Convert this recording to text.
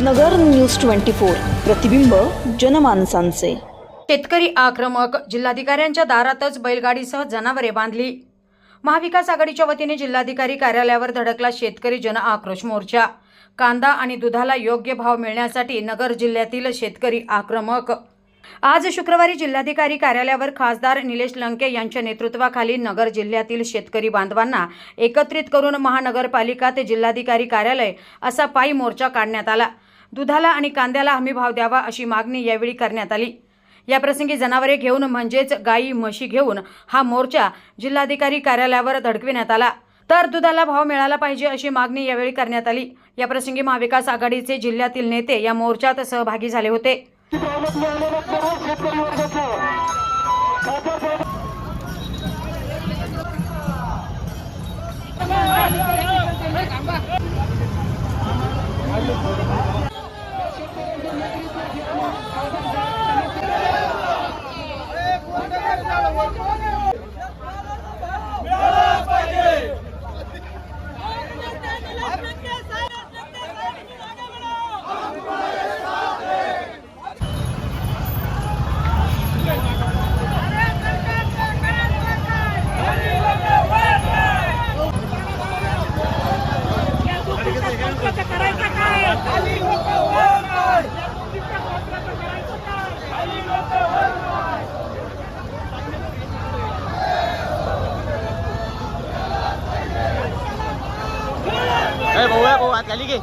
नगर news twenty four. प्रतिबिंब जनमानसांचे. शेतकरी आक्रमक जिल्हाधिकाऱ्यांच्या दारातच बैलगाडीसह जनावरे बांधली. महाविकास आघाडीच्या वतीने जिल्हाधिकारी कार्यालयावर धडकला शेतकरी जन आक्रोश मोर्चा. कांदा आणि दुधाला योग्य भाव मिळण्यासाठी नगर जिल्ह्यातील शेतकरी आक्रमक. आज शुक्रवारी जिल्हाधिकारी कार्यालयावर खासदार निलेश लंके यांच्या नेतृत्वाखाली नगर जिल्ह्यातील शेतकरी बांधवांना एकत्रित करून महानगरपालिका ते जिल्हाधिकारी कार्यालय असा पायी मोर्चा काढण्यात आला. दुधाला आणि कांद्याला हमी भाव द्यावा अशी मागणी यावेळी करण्यात आली. याप्रसंगी जनावरे घेऊन म्हणजेच गायी म्हशी घेऊन हा मोर्चा जिल्हाधिकारी कार्यालयावर धडकविण्यात आला. तर दुधाला भाव मिळाला पाहिजे अशी मागणी यावेळी करण्यात आली. याप्रसंगी महाविकास आघाडीचे जिल्ह्यातील नेते या मोर्चात सहभागी झाले होते. liga.